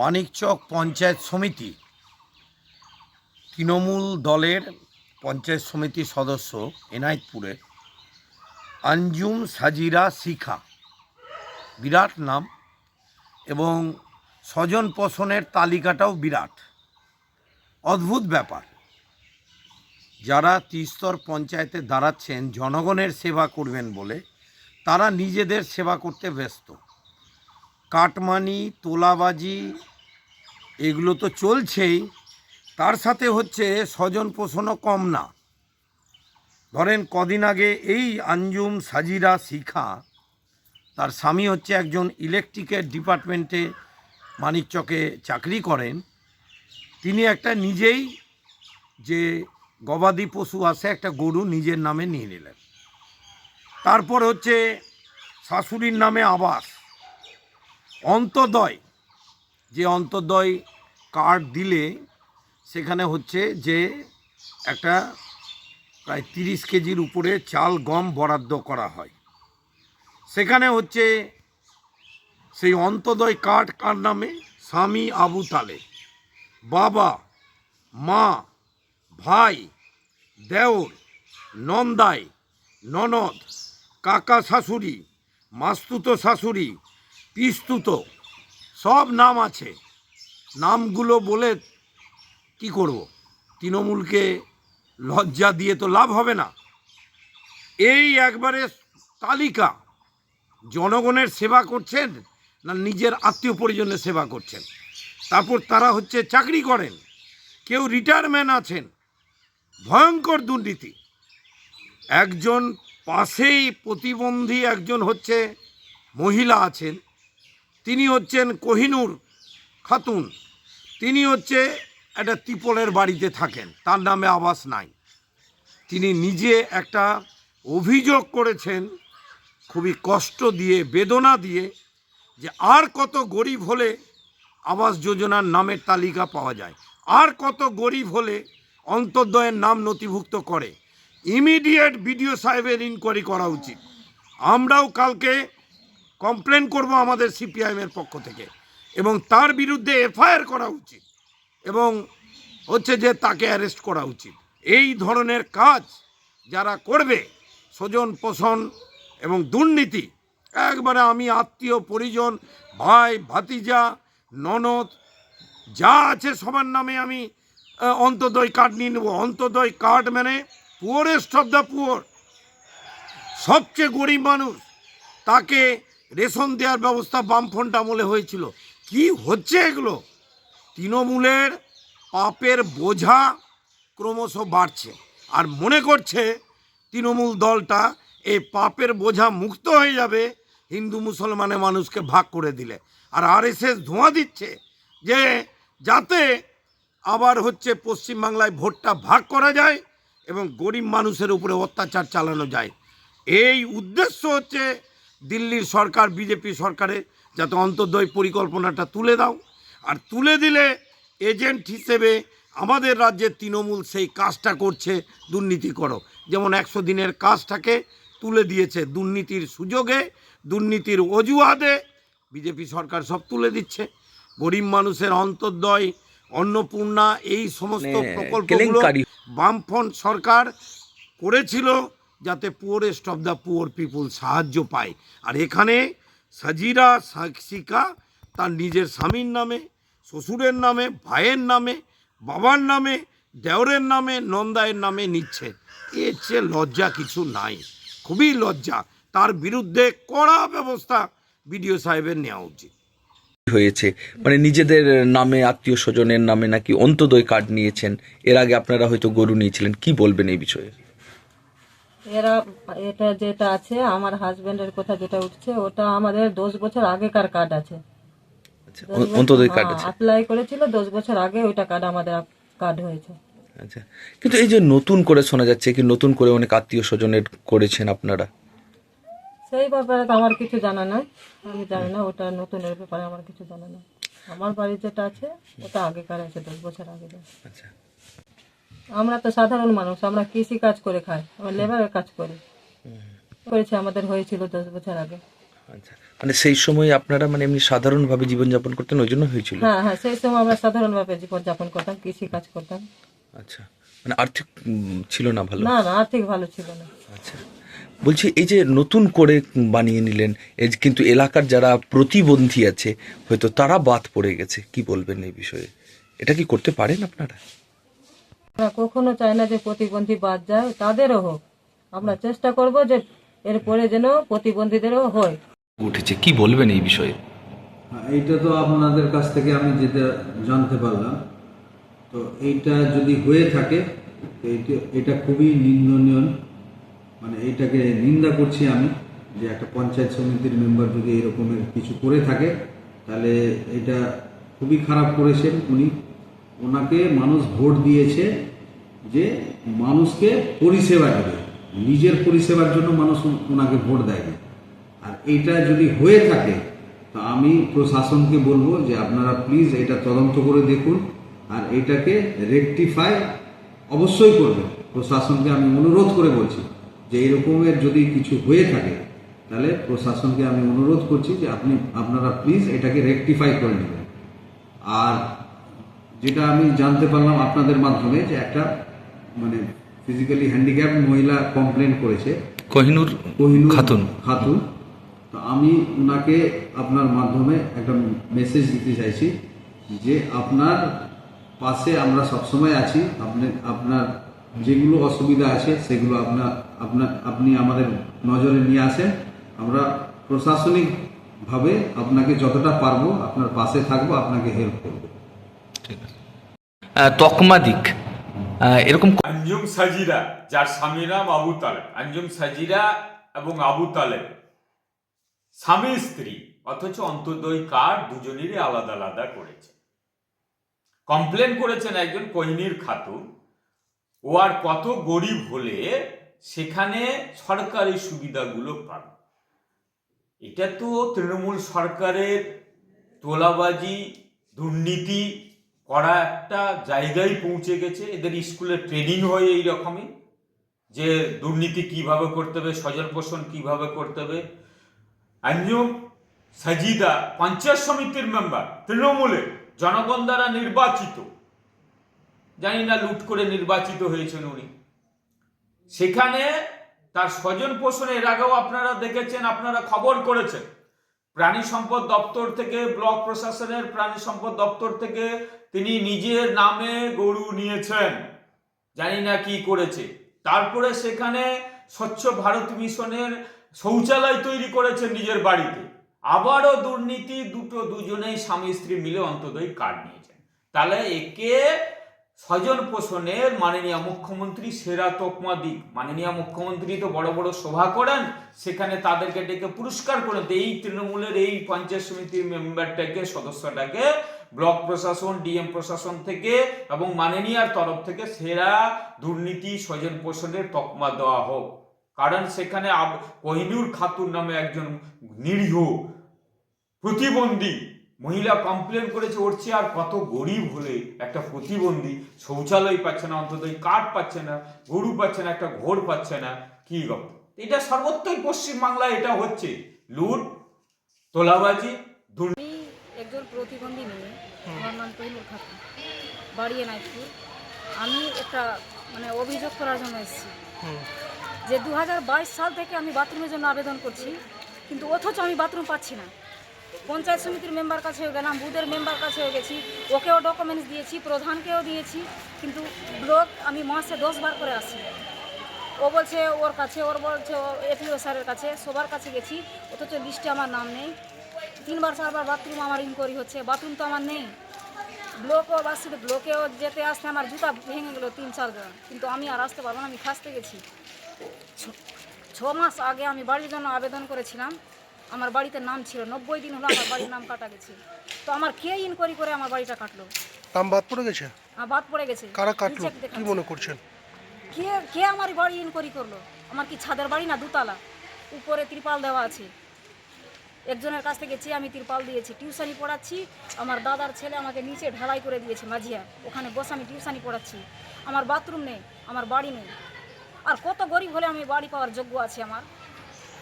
মানিকচক পঞ্চায়েত সমিতি। তৃণমূল দলের পঞ্চায়েত সমিতির সদস্য এনায়েতপুরের আঞ্জুম সাজিরা শিখা, বিরাট নাম, এবং স্বজন পোষণের তালিকাটাও বিরাট। অদ্ভুত ব্যাপার। যারা ত্রিস্তর পঞ্চায়েতে দাঁড়াচ্ছেন, জনগণের সেবা করবেন বলে তারা নিজেদের সেবা করতে ব্যস্ত। কাটমানি, তোলাবাজি, এগুলো তো চলছেই। তার সাথে হচ্ছে স্বজন পোষণও কম না। ধরেন কদিন আগে এই আঞ্জুম সাজিরা শিখা, তার স্বামী হচ্ছে একজন ইলেকট্রিকের ডিপার্টমেন্টে মানিকচকে চাকরি করেন। তিনি একটা নিজেই যে গবাদি পশু আছে, একটা গরু নিজের নামে নিয়ে নিলেন। তারপর হচ্ছে শাশুড়ির নামে আবাস। অন্তদয় যে অন্তদয় কার্ড দিলে সেখানে হচ্ছে যে একটা প্রায় তিরিশ কেজির উপরে চাল, গম বরাদ্দ করা হয়। সেখানে হচ্ছে সেই অন্তদয় কার্ড কার নামে? স্বামী আবু তালে বাবা, মা, ভাই, দেওর, নন্দাই, ননদ, কাকা শাশুড়ি, মাস্তুতো শাশুড়ি পিস্তুতো সব নাম আছে। নামগুলো বলে কি করব? তৃণমূলকে লজ্জা দিয়ে তো লাভ হবে না। এই একবারে তালিকা। জনগণের সেবা করছেন না নিজের আত্মীয় পরিজনের সেবা করছেন? তারপর তারা হচ্ছে চাকরি করেন। কেউ রিটায়ারমেন্ট আছেন। ভয়ঙ্কর দুর্নীতি। একজন পাশেই প্রতিবন্ধী একজন হচ্ছে মহিলা আছেন। তিনি হচ্ছেন কোহিনুর খাতুন। তিনি হচ্ছে একটা তিপলের বাড়িতে থাকেন, তার নামে আবাস নাই। তিনি নিজে একটা অভিযোগ করেছেন, খুবই কষ্ট দিয়ে, বেদনা দিয়ে, যে আর কত গরিব হলে আবাস যোজনার নামের তালিকা পাওয়া যায়। আর কত গরিব হলে অন্তর্দয়ের নাম নথিভুক্ত করে। ইমিডিয়েট বিডিও সাহেবের ইনকোয়ারি করা উচিত। আমরাও কালকে কমপ্লেন করব আমাদের সিপিআইএমের পক্ষ থেকে। এবং তার বিরুদ্ধে এফআইআর করা উচিত। এবং হচ্ছে যে তাকে অ্যারেস্ট করা উচিত। এই ধরনের কাজ যারা করবে স্বজন পোষণ এবং দুর্নীতি একবারে আমি আত্মীয় পরিজন ভাই ভাতিজা ননদ যা আছে সবার নামে আমি আহ, অন্তর্দয় কার্ড নিয়ে নেব। অন্তর্দয় কার্ড মানে পুয়ারেস্ট অফ দ্য পুয়ার সবচেয়ে গরিব মানুষ তাকে রেশন দেওয়ার ব্যবস্থা বামফ্রন্ট আমলে হয়েছিল। কি হচ্ছে এগুলো? তৃণমূলের পাপের বোঝা ক্রমশ বাড়ছে। আর মনে করছে তৃণমূল দলটা এই পাপের বোঝা মুক্ত হয়ে যাবে, হিন্দু মুসলমানের মানুষকে ভাগ করে দিলে। আর আরএসএস ধোঁয়া দিচ্ছে যে যাতে আবার হচ্ছে পশ্চিমবাংলায় ভোটটা ভাগ করা যায় এবং গরিব মানুষের উপরে অত্যাচার চালানো যায়। এই উদ্দেশ্য হচ্ছে দিল্লির সরকার বিজেপি সরকারের যাতে অন্তর্দয় পরিকল্পনাটা তুলে দাও। আর তুলে দিলে এজেন্ট হিসেবে আমাদের রাজ্যের তৃণমূল সেই কাজটা করছে দুর্নীতি করো। যেমন একশো দিনের কাজটাকে তুলে দিয়েছে দুর্নীতির সুযোগে দুর্নীতির অজুহাতে বিজেপি সরকার সব তুলে দিচ্ছে। গরিব মানুষের অন্তর্দয় অন্নপূর্ণা এই সমস্ত মানে প্রকল্পগুলো বামফ্রন্ট সরকার করেছিল। যাতে poorest of the poor people সাহায্য পায়। আর এখানে সাজিরা সাক্ষিকা তার নিজের স্বামীর নামে, শ্বশুরের নামে, ভাইয়ের নামে, বাবার নামে, দেওরের নামে, নন্দায়ের নামে নিচ্ছে। এর চেয়ে লজ্জা কিছু নাই। খুবই লজ্জা। তার বিরুদ্ধে কড়া ব্যবস্থা বিডিও সাহেবের নেওয়া উচিত। হয়েছে। মানে নিজেদের নামে, আত্মীয় স্বজনের নামে নাকি অন্তদয় কার্ড নিয়েছেন। এর আগে আপনারা হয়তো গরু নিয়েছিলেন। কি বলবেন এই বিষয়ে? এরা এটা যেটা আছে আমার হাজবেন্ডের কথা যেটা উঠছে ওটা আমাদের দশ বছর আগেকার কার্ড আছে। আচ্ছা অন্তদয় কার্ড আছে। অ্যাপ্লাই করেছিল দশ বছর আগে ওইটা কার্ড আমাদের কার্ড হয়েছে। আচ্ছা কিন্তু এই যে নতুন করে শোনা যাচ্ছে কি নতুন করে অনেক আত্মীয় স্বজনের করেছেন আপনারা? সেই ব্যাপারে তো আমার কিছু জানা নাই আমি জানি না ওটা নতুনের ব্যাপারে আমার কিছু জানা নাই। আমার বাড়ি যেটা আছে ওটা আগেকার আছে দশ বছর আগে আচ্ছা। আমরা তো সাধারণ মানুষ আমরা কৃষি কাজ করে খাই আমরা লেবারের কাজ করি। করেছে আমাদের হয়েছিল দশ বছর আগে। আচ্ছা মানে সেই সময় আপনারা মানে এমনি সাধারণভাবে জীবনযাপন করতেন ওই জন্য হয়েছিল? হ্যাঁ হ্যাঁ সেই সময় আমরা সাধারণভাবে জীবনযাপন করতাম কৃষি কাজ করতাম। আচ্ছা মানে আর্থিক ছিল না ভালো? না না আর্থিক ভালো ছিল না। আচ্ছা বলছি এই যে নতুন করে বানিয়ে নিলেন এই যে কিন্তু এলাকার যারা প্রতিবন্ধী আছে হয়তো তারা বাদ পড়ে গেছে কি বলবেন এই বিষয়ে? এটা কি করতে পারেন আপনারা? আমরা কখনো চাই না যে প্রতিবন্ধী বাদ যায় তাদেরও হোক। আমরা চেষ্টা করব যে এরপরে যেন প্রতিবন্ধীদেরও হয়। উঠেছে কি বলবেন এই বিষয়ে? হ্যাঁ, এইটা তো আপনাদের কাছ থেকে আমি যেটা জানতে পারলাম। তো এইটা যদি হয়ে থাকে এইটা এটা খুবই নিন্দনীয়। মানে এইটাকে নিন্দা করছি আমি যে একটা পঞ্চায়েত সমিতির মেম্বার যদি এরকমের কিছু করে থাকে তাহলে এটা খুবই খারাপ করেছেন উনি। ওনাকে মানুষ ভোট দিয়েছে যে মানুষকে পরিষেবা দেবে। নিজের পরিষেবার জন্য মানুষ ওনাকে ভোট দেয়নি। আর এইটা যদি হয়ে থাকে, তো আমি প্রশাসনকে বলব যে আপনারা প্লিজ এটা তদন্ত করে দেখুন আর এটাকে রেকটিফাই অবশ্যই করবেন। প্রশাসনকে আমি অনুরোধ করে বলছি যে এরকমের যদি কিছু হয়ে থাকে, তাহলে প্রশাসনকে আমি অনুরোধ করছি যে আপনি, আপনারা প্লিজ এটাকে রেকটিফাই করে নেবেন। আর যেটা আমি জানতে পারলাম আপনাদের মাধ্যমে যে একটা মানে ফিজিক্যালি হ্যান্ডিক্যাপ মহিলা কমপ্লেন করেছে। কহিনুর কোহিনুর খাতুন। খাতুন। তো আমি ওনাকে আপনার মাধ্যমে একটা মেসেজ দিতে চাইছি যে আপনার পাশে আমরা সবসময় আছি আপনি আপনার যেগুলো অসুবিধা আছে সেগুলো আপনার আপনার আপনি আমাদের নজরে নিয়ে আসেন। আমরা প্রশাসনিকভাবে আপনাকে যতটা পারব আপনার পাশে থাকব আপনাকে হেল্প করব। ঠিক আছে। আহ, তকমা দিক। আহ, এরকম আঞ্জুম সাজিরা যার আবু তালেব। আঞ্জুম সাজিরা এবং আবু তালেব। স্বামী স্ত্রী অথচ অন্তর্দয় কার্ড দুজনেরই আলাদা আলাদা করেছে। কমপ্লেন করেছেন একজন কোহিনীর খাতুন ও আর কত গরিব হলে সেখানে সরকারি সুবিধাগুলো পাবে এটা তো তৃণমূল সরকারের তোলাবাজি দুর্নীতি করা একটা জায়গায় পৌঁছে গেছে। এদের স্কুলে ট্রেনিং হয় এই রকমই, যে দুর্নীতি কীভাবে করতে হবে স্বজন পোষণ কীভাবে করতে হবে। আঞ্জুম সাজিদা, পঞ্চায়েত সমিতির মেম্বার তৃণমূলের, জনগণ দ্বারা নির্বাচিত। জানি না, লুট করে নির্বাচিত হয়েছেন উনি। সেখানে তার স্বজন পোষণে এর আগেও আপনারা দেখেছেন, আপনারা খবর করেছেন। প্রাণী সম্পদ দপ্তর থেকে, ব্লক প্রশাসনের প্রাণী সম্পদ দপ্তর থেকে তিনি নিজের নামে গরু নিয়েছেন। জানি না কি করেছে। তারপরে সেখানে স্বচ্ছ ভারত মিশনের শৌচালয় তৈরি করেছেন নিজের বাড়িতে। আবারও দুর্নীতি, দুটো দুজনেই স্বামী স্ত্রী মিলে অন্তদয় কার্ড নিয়েছেন। তাহলে একে স্বজন পোষণের মাননীয় মুখ্যমন্ত্রী সেরা তকমা দিক। মাননীয় মুখ্যমন্ত্রী তো বড় বড় সভা করেন, সেখানে তাদেরকে ডেকে পুরস্কার করেন এই তৃণমূলের এই পঞ্চায়েত সমিতির মেম্বারটাকে, সদস্যটাকে ব্লক প্রশাসন, ডিএম প্রশাসন থেকে এবং মাননীয়ার তরফ থেকে সেরা দুর্নীতি স্বজন পোষণের তকমা দেওয়া হোক। কারণ সেখানে কোহিনুর খাতুন নামে একজন নিরীহ প্রতিবন্ধী মহিলা কমপ্লেন করেছে ওর চেয়ে আর কত গরিব হলে একটা প্রতিবন্ধী শৌচালয় পাচ্ছে না অন্তত কাঠ পাচ্ছে না গরু পাচ্ছে না একটা ঘোর পাচ্ছে না কি গপ? এটা সর্বত্রই পশ্চিমবাংলায় এটা হচ্ছে। লুট তোলাবাজি আমি একজন প্রতিবন্ধী মেয়ে আমার নাম তৈমুর খাতুন বাড়ি আমি একটা মানে অভিযোগ করার জন্য এসেছি যে দু হাজার বাইশ সাল থেকে আমি বাথরুমের জন্য আবেদন করছি কিন্তু অথচ আমি বাথরুম পাচ্ছি না। পঞ্চায়েত সমিতির মেম্বার কাছেও গেলাম, বুথের মেম্বার কাছেও গেছি। ওকেও ডকুমেন্টস দিয়েছি, প্রধানকেও দিয়েছি, কিন্তু ব্লক আমি মাসে দশ বার করে আসি। ও বলছে, ওর কাছে, ওর বলছে এপিও স্যারের কাছে, সবার কাছে গেছি, অথচ লিস্টে আমার নাম নেই। তিনবার, চারবার বাথরুম আমার ইনকোয়ারি হচ্ছে বাথরুম তো আমার নেই। ব্লকও আসছি, তো ব্লকেও যেতে আসতে আমার জুতা ভেঙে গেলো তিন চারজন কিন্তু আমি আর আসতে পারব না, আমি খাসতে গেছি। ছ মাস আগে আমি বাড়ির জন্য আবেদন করেছিলাম আমার বাড়িতে নাম ছিল নব্বই দিন হলো আমার বাড়ির নাম কাটা গেছে। তো আমার কে ইনকোয়ারি করে আমার বাড়িটা কাটলো। নাম বাদ পড়ে গেছে? আমার বাদ পড়ে গেছে। কারা কাটলো? কি মনে করছেন? কে কে আমার বাড়ি ইনকোয়ারি করল? আমার কি ছাদের বাড়ি না দুতলা? উপরে ত্রিপাল দেওয়া আছে। একজনের কাছ থেকে চেয়ে আমি ত্রিপাল দিয়েছি। টিউশানি পড়াচ্ছি। আমার দাদার ছেলে আমাকে নিচে ঢালাই করে দিয়েছে মাঝিয়া। ওখানে বসে আমি টিউশানি পড়াচ্ছি। আমার বাথরুম নেই আমার বাড়ি নেই। আর কত গরিব হলে আমি বাড়ি পাওয়ার যোগ্য আছে আমার।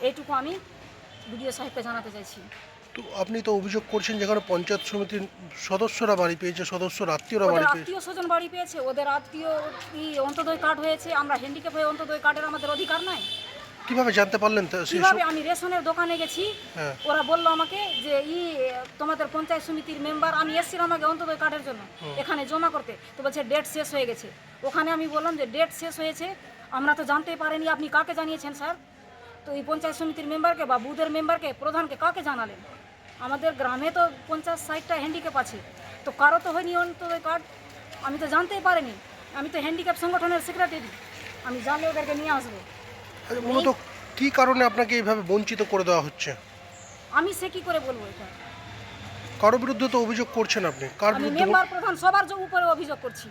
এইটুকু আমি বিডিও সাহেবকে জানাতে চাইছি। তো আপনি তো অভিযোগ করছেন যেখানে পঞ্চায়েত সমিতির সদস্যরা বাড়ি পেয়েছে সদস্যরা আত্মীয়রা বাড়ি পেয়েছে। আত্মীয় স্বজন বাড়ি পেয়েছে ওদের আত্মীয় অন্তদয় কার্ড হয়েছে? আমরা হ্যান্ডিক্যাপ হয়ে অন্তদয় কার্ডের আমাদের অধিকার নাই। কীভাবে জানতে পারলেন কীভাবে আমি রেশনের দোকানে গেছি হ্যাঁ। ওরা বলল আমাকে যে ই তোমাদের পঞ্চায়েত সমিতির মেম্বার আমি এসেছিলাম আমাকে অন্তদয় কার্ডের জন্য এখানে জমা করতে। তো বলছে ডেট শেষ হয়ে গেছে। ওখানে আমি বললাম যে ডেট শেষ হয়েছে আমরা তো জানতেই পারিনি আপনি কাকে জানিয়েছেন স্যার? তো এই পঞ্চায়েত সমিতির মেম্বারকে বা বুথের মেম্বারকে প্রধানকে কাকে জানালেন? আমাদের গ্রামে তো পঞ্চাশ ষাটটা হ্যান্ডিক্যাপ আছে। তো কারও তো হয়নি অন্তদয় কার্ড? আমি তো জানতেই পারিনি। আমি তো হ্যান্ডিক্যাপ সংগঠনের সেক্রেটারি আমি জানলে ওদেরকে নিয়ে আসব। আচ্ছা, মূলত কি কারণে আপনাকে এইভাবে বঞ্চিত করে দেওয়া হচ্ছে? আমি সে কি করে বলব এটা? কারও বিরুদ্ধে তো অভিযোগ করছেন আপনি। কার আমি বিরুদ্ধে মেম্বার প্রধান সবার উপরে অভিযোগ করছি।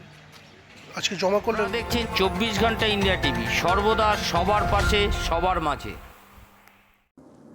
আজকে জমা করলেন? দেখছেন চব্বিশ ঘণ্টা ইন্ডিয়া টিভি। সর্বদা সবার পাশে সবার মাঝে।